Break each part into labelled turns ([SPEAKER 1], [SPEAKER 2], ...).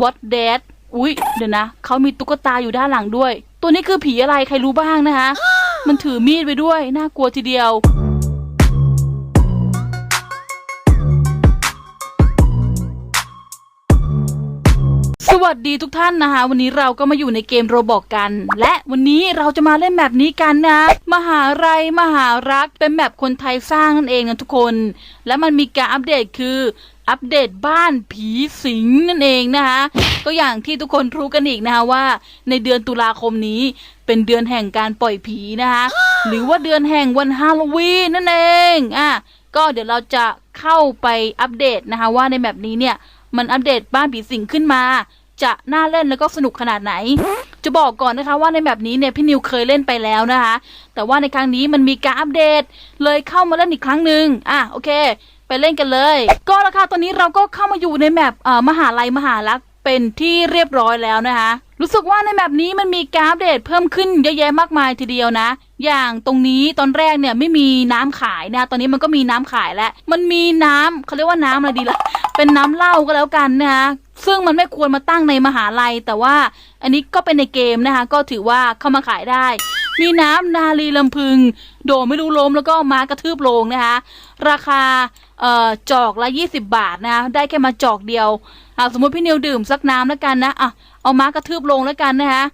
[SPEAKER 1] what that อุ๊ย เดี๋ยวนะ เขามีตุ๊กตาอยู่ด้านหลังด้วย ตัวนี้คือผีอะไรใครรู้บ้างนะคะ มันถือมีดไปด้วย น่ากลัวทีเดียวสวัสดีทุกท่านนะคะ วันนี้เราก็มาอยู่ในเกมโรบอกกัน และวันนี้เราจะมาเล่นแบบนี้กันนะ มหาไรมหารักเป็นแบบคนไทยสร้างนั่นเองนะทุกคน และมันมีการอัปเดตคือ อัปเดตบ้านผีสิงนั่นเองนะคะ ก็อย่างที่ทุกคนรู้กันอีกนะคะว่า ในเดือนตุลาคมนี้เป็นเดือนแห่งการปล่อยผีนะคะ หรือว่าเดือนแห่งวันฮาโลวีนนั่นเองอะก็เดี๋ยวเราจะเข้าไปอัปเดตนะคะว่าในแบบนี้เนี่ยมันอัปเดตบ้านผีสิงขึ้นมา จะน่าเล่นแล้วก็สนุกขนาดไหน จะบอกก่อนนะคะว่าในแบบนี้เนี่ยพี่นิวเคยเล่นไปแล้วนะคะ แต่ว่าในครั้งนี้มันมีการอัปเดตเลยเข้ามาเล่นอีกครั้งหนึ่งอะโอเค ไปเล่นกันเลย ก็ราคาตอนนี้เราก็เข้ามาอยู่ในแมปเอ่อมหาลัยมหาลักษณ์เป็นที่เรียบร้อยแล้วนะคะรู้สึกว่าในแมปนี้มันมีการอัปเดตเพิ่มขึ้นเยอะแยะมากมายทีเดียวนะ อย่างตรงนี้ตอนแรกเนี่ยไม่มีน้ำขายนะ ตอนนี้มันก็มีน้ำขายแล้ว มันมีน้ำเขาเรียกว่าน้ำอะไรดีล่ะ เป็นน้ำเหล้าก็แล้วกันนะคะซึ่งมันไม่ควรมาตั้งในมหาลัย แต่ว่าอันนี้ก็เป็นในเกมนะคะ ก็ถือว่าเข้ามาขายได้ มีน้ำนาลีลำพึง โดไม่รู้ล้มแล้วก็ม้ากระทืบโลงนะคะ ราคาเอ่อจอกละ 20 บาทนะะได้แค่มาจอกเดียวอ่าสมมติพี่นิวดื่มสักน้ำแล้วกันนะอะเอาม้ากระทืบโลงแล้วกันนะคะ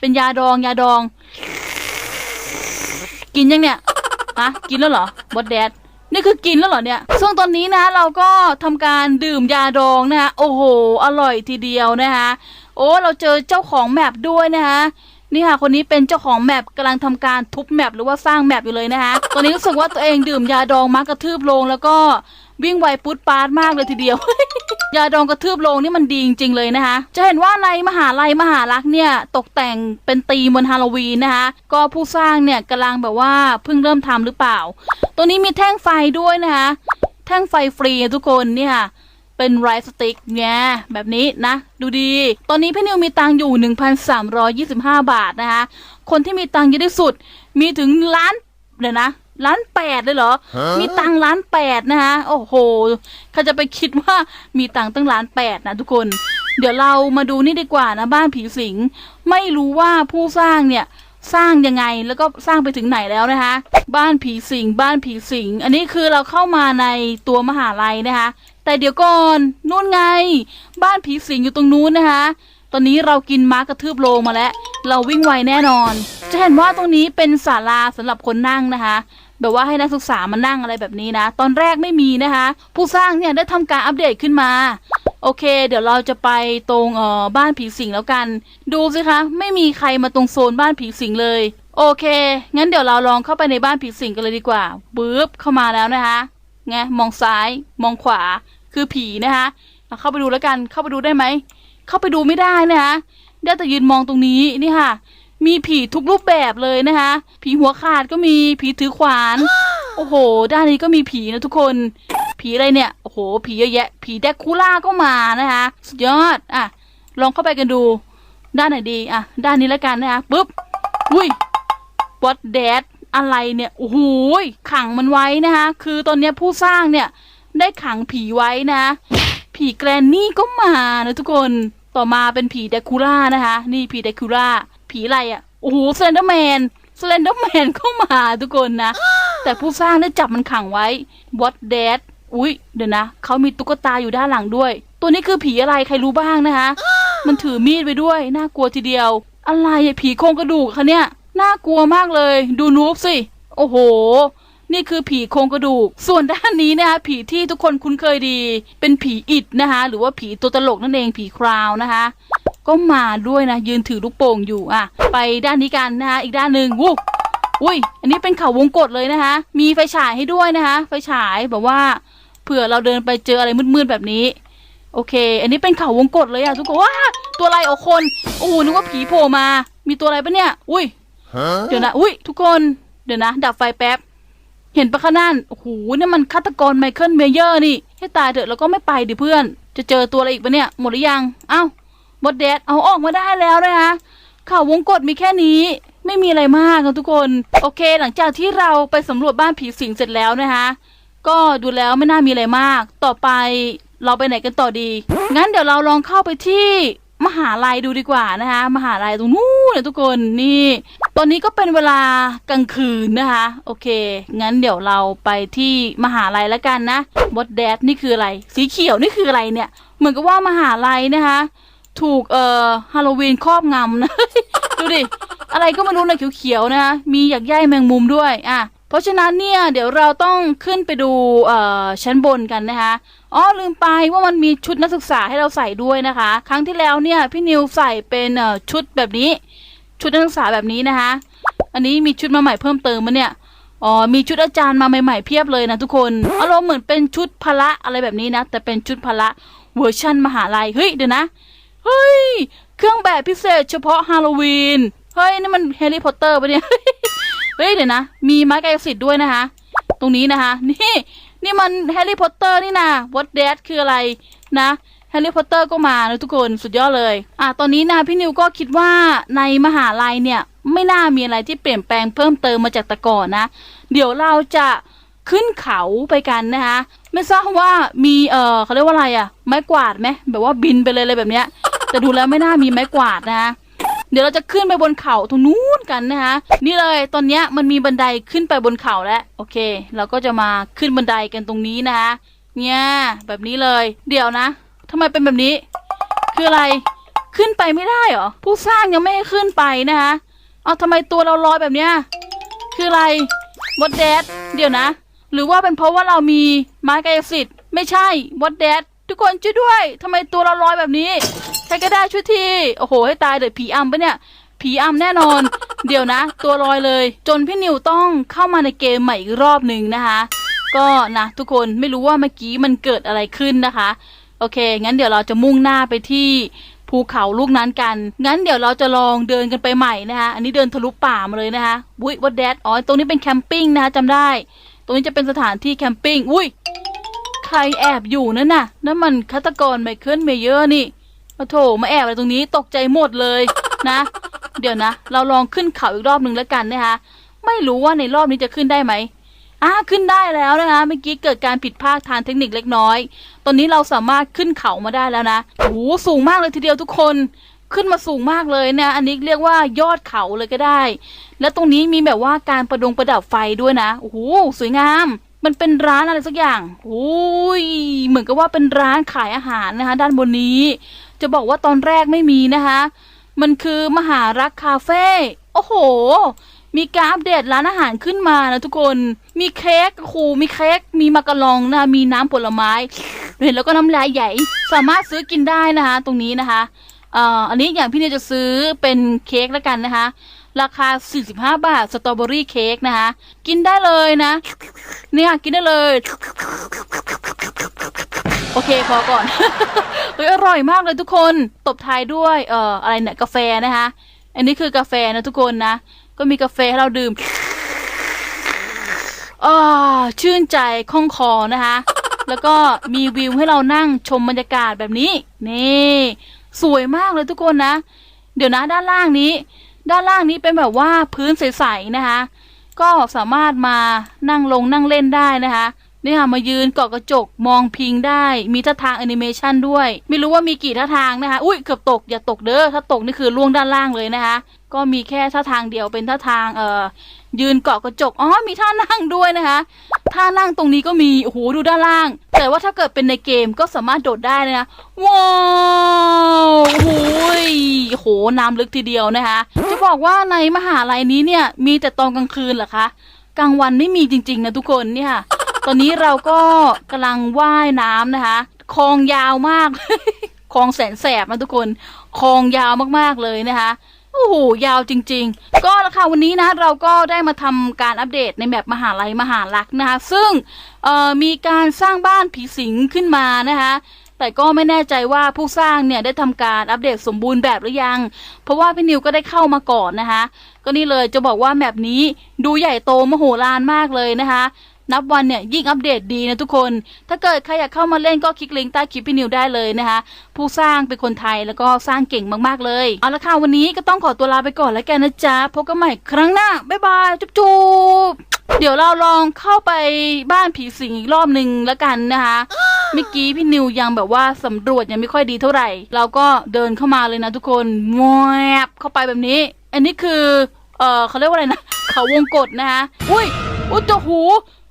[SPEAKER 1] เป็นยาดองยาดอง กินยังเนี่ยฮะกินแล้วเหรอบอดแดดนี่คือกินแล้วเหรอเนี่ยซึ่งตอนนี้นะเราก็ทำการดื่มยาดองนะคะโอ้โห อร่อยทีเดียวนะคะโอ้เราเจอเจ้าของแมปด้วยนะคะ นี่ค่ะ คนนี้เป็นเจ้าของแมปกำลังทำการทุบแมปหรือว่าสร้างแมปอยู่เลยนะคะตอนนี้รู้สึกว่าตัวเองดื่มยาดองมากระทืบลง แล้วก็วิ่งไวปุ๊ดปาดมากเลยทีเดียว ยาดองกระทืบลงนี่มันดีจริงๆเลยนะคะ จะเห็นว่าในมหาลัยมหาลักษ์เนี่ยตกแต่งเป็นธีมวันฮาโลวีนนะคะ ก็ผู้สร้างเนี่ยกำลังแบบว่าเพิ่งเริ่มทำหรือเปล่า ตัวนี้มีแท่งไฟด้วยนะคะ แท่งไฟฟรีทุกคนเนี่ยค่ะ เป็นไรสติ๊กเนี่ยแบบนี้นะ ดูดี ตอนนี้พี่นิวมีตังค์อยู่ 1,325 บาทนะคะ คนที่มีตังค์เยอะที่สุด มีถึงล้านเดี๋ยวนะล้านแปดเลยเหรอ มีตังค์ล้านแปดนะคะโอ้โหเขาจะไปคิดว่ามีตังค์ตั้งล้านแปดนะทุกคน เดี๋ยวเรามาดูนี่ดีกว่านะบ้านผีสิง ไม่รู้ว่าผู้สร้างเนี่ยสร้างยังไงแล้วก็สร้างไปถึงไหนแล้วนะคะ บ้านผีสิง บ้านผีสิง อันนี้คือเราเข้ามาในตัวมหาลัยนะคะ แต่เดี๋ยวก่อนนู่นไง บ้านผีสิงอยู่ตรงนู้นนะคะ ตอนนี้เรากินม้ากระทืบโลงมาแล้ว เราวิ่งไวแน่นอน จะเห็นว่าตรงนี้เป็นศาลาสำหรับคนนั่งนะคะแบบว่าให้นักศึกษามานั่งอะไรแบบนี้นะ ตอนแรกไม่มีนะคะ ผู้สร้างเนี่ยได้ทำการอัปเดตขึ้นมา โอเค เดี๋ยวเราจะไปตรงเอ่อบ้านผีสิงแล้วกัน ดูสิคะ ไม่มีใครมาตรงโซนบ้านผีสิงเลย โอเค งั้นเดี๋ยวเราลองเข้าไปในบ้านผีสิงกันเลยดีกว่าปึ๊บเข้ามาแล้วนะคะไงมองซ้าย มองขวา คือผีนะคะเอาเข้าไปดูแล้วกันเข้าไปดูได้ไหมเข้าไปดูไม่ได้นะคะได้แต่ยืนมองตรงนี้นี่ค่ะ มีผีทุกรูปแบบเลยนะคะผีหัวขาดก็มีผีถือขวาน โอ้โห ด้านนี้ก็มีผีนะทุกคน ผีอะไรเนี่ยโอ้โห ผีเยอะแยะ ผีแดกคูล่าก็มานะคะสุดยอดอะลองเข้าไปกันดู ด้านไหนดีอะ ด้านนี้แล้วกันนะคะปุ๊บอุ้ย what that อะไรเนี่ยโอ้โหขังมันไว้นะคะคือตอนนี้ผู้สร้างเนี่ย ได้ขังผีไว้นะ ผีแกรนนี่ก็มานะทุกคนต่อมาเป็นผีแดคูล่านะคะ นี่ผีแดคูล่าผีอะไรอะ่ะโอ้โหสเลนเดอร์แมนสเลนเดอร์แมนก็มาทุกคนนะ แต่ผู้สร้างได้จับมันขังไว้ what that อุ๊ยเดี๋ยวนะเขามีตุ๊กตาอยู่ด้านหลังด้วย ตัวนี้คือผีอะไรใครรู้บ้างนะคะ มันถือมีดไปด้วยน่ากลัวทีเดียว อะไรอะผีโครงกระดูกคะเนี่ยน่ากลัวมากเลย ดูนูบสิโอ้โห นี่คือผีโครงกระดูก ส่วนด้านนี้นะคะผีที่ทุกคนคุ้นเคยดี เป็นผีอิดนะคะ หรือว่าผีตัวตลกนั่นเองผีคราวนะคะ ก็มาด้วยนะยืนถือลูกโป่งอยู่อะ ไปด้านนี้กันนะคะอีกด้านหนึ่งวู้อุ้ย อันนี้เป็นเขาวงกตเลยนะคะ มีไฟฉายให้ด้วยนะคะ ไฟฉายแบบว่าเผื่อเราเดินไปเจออะไรมืดๆแบบนี้ โอเค อันนี้เป็นเขาวงกตเลยอะทุกคนว้าตัวอะไรโอ้คนโอ้โหนึกว่าผีโผล่มา มีตัวอะไรปะเนี่ย อุ้ย เดี๋ยวนะ อุ้ยทุกคน เดี๋ยวนะ ดับไฟแป๊บ เห็นปะคะนั่นโอ้โหนี่มันฆาตกรไมเคิลเมเยอร์นี่ ให้ตายเถอะแล้วก็ไม่ไปดิเพื่อน จะเจอตัวอะไรอีกปะเนี่ย หมดหรือยัง เอ้าหมดแดดเอาออกมาได้แล้วนะคะข่าววงกฏมีแค่นี้ไม่มีอะไรมากนะทุกคน โอเค หลังจากที่เราไปสำรวจบ้านผีสิงเสร็จแล้วนะคะ ก็ดูแล้วไม่น่ามีอะไรมาก ต่อไปเราไปไหนกันต่อดี งั้นเดี๋ยวเราลองเข้าไปที่มหาลัยดูดีกว่านะคะ มหาลัยตรงนู้ เลยทุกคนนี่ ตอนนี้ก็เป็นเวลากลางคืนนะคะ โอเค งั้นเดี๋ยวเราไปที่มหาลัยแล้วกันนะบดแดดนี่คืออะไร สีเขียวนี่คืออะไรเนี่ย เหมือนกับว่ามหาลัยนะคะ ถูกเอ่อฮาโลวีนครอบงำนะ ดูดิ อะไรก็ไม่รู้เลยเขียวๆนะคะมีหยักใยแมงมุมด้วย อะ เพราะฉะนั้นเนี่ยเดี๋ยวเราต้องขึ้นไปดูชั้นบนกันนะคะอ๋อลืมไปว่ามันมีชุดนักศึกษาให้เราใส่ด้วยนะคะ ครั้งที่แล้วเนี่ยพี่นิวใส่เป็นชุดแบบนี้ ชุดนักศึกษาแบบนี้นะคะ อันนี้มีชุดมาใหม่เพิ่มเติมมาเนี่ยอ๋อมีชุดอาจารย์มาใหม่ๆเพียบเลยนะทุกคนอารมณ์เหมือนเป็นชุดพละอะไรแบบนี้นะ แต่เป็นชุดพละเวอร์ชั่นมหาลัยเฮ้ยเดี๋ยวนะเฮ้ยเครื่องแบบพิเศษเฉพาะฮาโลวีนเฮ้ยนี่มันแฮร์รี่พอตเตอร์ปะเนี่ย เฮ้ยเดี๋ยวนะ มีไม้กายสิทธิ์ด้วยนะคะ ตรงนี้นะคะ นี่ นี่มันแฮร์รี่พอตเตอร์นี่นะวอตเดดคืออะไรนะแฮร์รี่พอตเตอร์ก็มานะทุกคนสุดยอดเลย อะตอนนี้นะพี่นิวก็คิดว่าในมหาลัยเนี่ยไม่น่ามีอะไรที่เปลี่ยนแปลงเพิ่มเติมมาจากแต่ก่อนนะ เดี๋ยวเราจะขึ้นเขาไปกันนะคะ ไม่ทราบว่ามีเออเขาเรียกว่าอะไรอะไม้กวาดไหมแบบว่าบินไปเลยอะไรแบบเนี้ยแต่ดูแล้วไม่น่ามีไม้กวาดนะคะ เดี๋ยวเราจะขึ้นไปบนเขาตรงนู้นกันนะคะ นี่เลยตอนนี้มันมีบันไดขึ้นไปบนเขาแล้ว โอเค เราก็จะมาขึ้นบันไดกันตรงนี้นะคะเนี่ยแบบนี้เลย เดี๋ยวนะทำไมเป็นแบบนี้ คืออะไรขึ้นไปไม่ได้เหรอผู้สร้างยังไม่ให้ขึ้นไปนะคะเอาทำไมตัวเราลอยแบบเนี้ยคืออะไรวอดแดดเดี๋ยวนะ หรือว่าเป็นเพราะว่าเรามีไม้กายสิทธิ์ไม่ใช่วอดแดดทุกคนช่วยด้วยทำไมตัวเราลอยแบบนี้ ใครก็ได้ช่วยทีโอ้โห ให้ตายเดี๋ยวผีอำปะเนี่ย ผีอำแน่นอน เดี๋ยวนะ ตัวลอยเลย จนพี่นิวต้องเข้ามาในเกมใหม่อีกรอบหนึ่งนะคะ ก็นะทุกคนไม่รู้ว่าเมื่อกี้มันเกิดอะไรขึ้นนะคะ โอเค งั้นเดี๋ยวเราจะมุ่งหน้าไปที่ภูเขาลูกนั้นกัน งั้นเดี๋ยวเราจะลองเดินกันไปใหม่นะคะ อันนี้เดินทะลุป่ามาเลยนะคะอุ้ยวัดแดดอ๋อ ตรงนี้เป็นแคมปิ้งนะคะจำได้ ตรงนี้จะเป็นสถานที่แคมปิ้ง อุ้ย ใครแอบอยู่นั่นน่ะ นั่นมันฆาตกรไมเคิลเมเยอร์นี่ โอ้โถมาแอบอะไรตรงนี้ตกใจหมดเลยนะ เดี๋ยวนะ เราลองขึ้นเขาอีกรอบหนึ่งแล้วกันนะคะ ไม่รู้ว่าในรอบนี้จะขึ้นได้ไหมอ่าขึ้นได้แล้วนะคะเมื่อกี้เกิดการผิดพลาดทางเทคนิคเล็กน้อย ตอนนี้เราสามารถขึ้นเขามาได้แล้วนะโอ้โหสูงมากเลยทีเดียวทุกคนขึ้นมาสูงมากเลยนะอันนี้เรียกว่ายอดเขาเลยก็ได้ และตรงนี้มีแบบว่าการประดงประดับไฟด้วยนะโอ้โหสวยงาม มันเป็นร้านอะไรสักอย่างโอ้ยเหมือนกับว่าเป็นร้านขายอาหารนะคะ ด้านบนนี้ จะบอกว่าตอนแรกไม่มีนะคะ มันคือมหารักคาเฟ่ โอ้โห มีการอัปเดตร้านอาหารขึ้นมานะทุกคน มีเค้กครูมีเค้ก มีมากะลองนะ มีน้ำผลไม้ เห็นแล้วก็น้ำลายใหญ่ สามารถซื้อกินได้นะคะ ตรงนี้นะคะเอ่ออันนี้อย่างพี่เนี่ยจะซื้อเป็นเค้กแล้วกันนะคะ ราคา 45 บาท สตรอเบอรี่เค้กนะคะ กินได้เลยนะ เนี่ยกินได้เลย โอเคพอก่อนเฮ้ยอร่อยมากเลยทุกคนตบท้ายด้วยเอ่ออะไรเนี่ยกาแฟนะคะ อันนี้คือกาแฟนะทุกคนนะ ก็มีกาแฟให้เราดื่มอ่าชื่นใจคล่องคอนะคะ แล้วก็มีวิวให้เรานั่งชมบรรยากาศแบบนี้ นี่ สวยมากเลยทุกคนนะ เดี๋ยวนะด้านล่างนี้ ด้านล่างนี้เป็นแบบว่าพื้นใสๆนะคะ ก็สามารถมานั่งลงนั่งเล่นได้นะคะ นี่ค่ะมายืนเกาะกระจกมองพิงได้ มีท่าทางแอนิเมชันด้วย ไม่รู้ว่ามีกี่ท่าทางนะคะ อุ้ยเกือบตกอย่าตกเด้อถ้าตกนี่คือล่วงด้านล่างเลยนะคะ ก็มีแค่ท่าทางเดียวเป็นท่าทางเอ่อยืนเกาะกระจกอ๋อมีท่านั่งด้วยนะคะท่านั่งตรงนี้ก็มีโอ้โหดูด้านล่าง แต่ว่าถ้าเกิดเป็นในเกมก็สามารถโดดได้นะว้าวโอ้ยโหน้ำลึกทีเดียวนะคะจะบอกว่าในมหาลัยนี้เนี่ยมีแต่ตอนกลางคืนเหรอคะกลางวันไม่มีจริงๆนะทุกคนเนี่ยค่ะ ตอนนี้เราก็กำลังว่ายน้ำนะคะ คลองยาวมาก คลองแสนแสบนะทุกคน คลองยาวมากๆเลยนะคะโอ้โหยาวจริง ๆ ก็แล้วค่ะวันนี้นะเราก็ได้มาทำการอัปเดตในแบบมหาลัยมหาลักนะคะ ซึ่งมีการสร้างบ้านผีสิงขึ้นมานะคะแต่ก็ไม่แน่ใจว่าผู้สร้างเนี่ยได้ทำการอัปเดตสมบูรณ์แบบหรือยัง เพราะว่าพี่นิวก็ได้เข้ามาก่อนนะคะ ก็นี่เลยจะบอกว่าแบบนี้ดูใหญ่โตมโหฬารมากเลยนะคะ นับวันเนี่ยยิ่งอัปเดตดีนะทุกคน ถ้าเกิดใครอยากเข้ามาเล่นก็คลิกลิงก์ใต้คลิปพี่นิวได้เลยนะคะผู้สร้างเป็นคนไทยแล้วก็สร้างเก่งมากๆเลยเอาละค่ะวันนี้ก็ต้องขอตัวลาไปก่อนแล้วกันนะจ๊ะพบกันใหม่ครั้งหน้าบ๊ายบายจุ๊บเดี๋ยวเราลองเข้าไปบ้านผีสิงอีกรอบหนึ่งแล้วกันนะคะเมื่อกี้พี่นิวยังแบบว่าสำรวจยังไม่ค่อยดีเท่าไหร่ เราก็เดินเข้ามาเลยนะทุกคนแวบเข้าไปแบบนี้ อันนี้คือ เออเขาเรียกว่าอะไรนะ เขาวงกฏนะคะอุ้ยอุ้ยตัวหู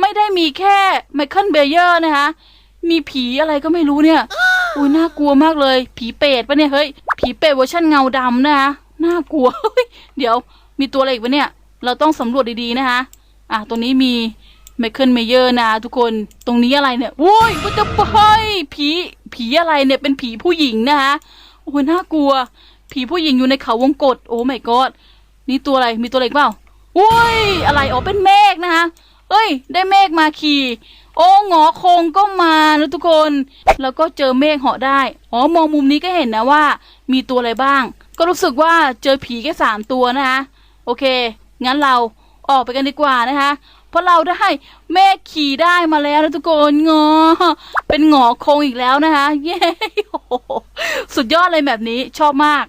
[SPEAKER 1] ไม่ได้มีแค่ไมเคิลเบเยอร์นะคะ มีผีอะไรก็ไม่รู้เนี่ยอุ้ยน่ากลัวมากเลย ผีเปรตปะเนี่ยเฮ้ยผีเปรตเวอร์ชันเงาดำนะคะน่ากลัวเดี๋ยวมีตัวอะไรอีกวะเนี่ย เราต้องสำรวจดีๆนะคะอะตรงนี้มีไมเคิลเมเยอร์นะทุกคนตรงนี้อะไรเนี่ยโว้ยว่าจะไปผีผีอะไรเนี่ยเป็นผีผู้หญิงนะคะโอ้ยน่ากลัว ผีผู้หญิงอยู่ในเขาวงกตโอ้ my god นี่ตัวอะไรมีตัวอะไรเปล่าโอ้ยอะไรอ๋อเป็นเมฆนะคะ เอ้ย ได้เมฆมาขี่โอ้หงอคงก็มานะทุกคน แล้วก็เจอเมฆเหาะได้ อ๋อ มองมุมนี้ก็เห็นนะว่า มีตัวอะไรบ้าง ก็รู้สึกว่าเจอผีแค่สามตัวนะคะโอเค งั้นเราออกไปกันดีกว่านะคะ เพราะเราได้เมฆขี่ได้มาแล้วนะทุกคนงอ เป็นหงอคงอีกแล้วนะคะ เย้โหสุดยอดเลยแบบนี้ชอบมาก